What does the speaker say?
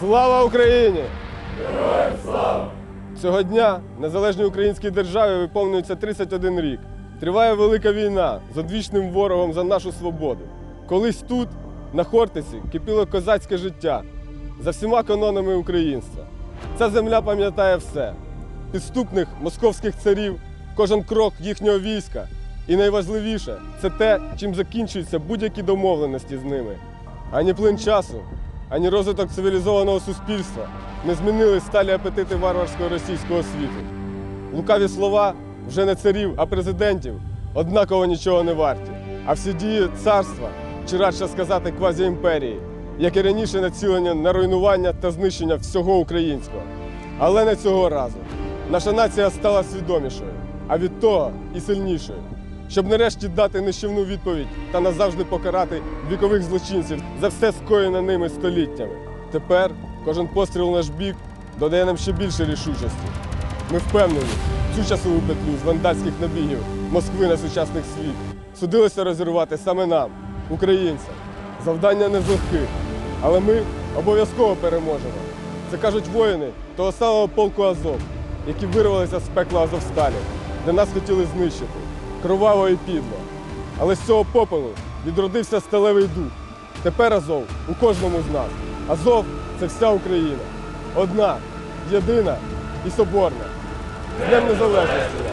Слава Україні! Героям слава! Цього дня незалежній українській державі виповнюється 31 рік. Триває велика війна з одвічним ворогом за нашу свободу. Колись тут, на Хортиці, кипіло козацьке життя за всіма канонами українства. Ця земля пам'ятає все: підступних московських царів, кожен крок їхнього війська. І найважливіше це те, чим закінчуються будь-які домовленості з ними. Ані плин часу, ані розвиток цивілізованого суспільства не змінили сталі апетити варварського російського світу. Лукаві слова вже не царів, а президентів однаково нічого не варті. А всі дії царства, чи радше сказати квазіімперії, як і раніше націлення на руйнування та знищення всього українського. Але не цього разу. Наша нація стала свідомішою, а від того і сильнішою. Щоб нарешті дати нищівну відповідь та назавжди покарати вікових злочинців за все скоєне ними століттями. Тепер кожен постріл у наш бік додає нам ще більше рішучості. Ми впевнені, цю часову петлю з вандальських набігів Москви на сучасних світ судилося розірвати саме нам, українцям. Завдання не з але ми обов'язково переможемо. Це кажуть воїни того самого полку Азов, які вирвалися з пекла Азовсталі, де нас хотіли знищити, кроваво і підло. Але з цього попелу відродився сталевий дух. Тепер Азов у кожному з нас. Азов це вся Україна. Одна, єдина і соборна. З Днем Незалежності!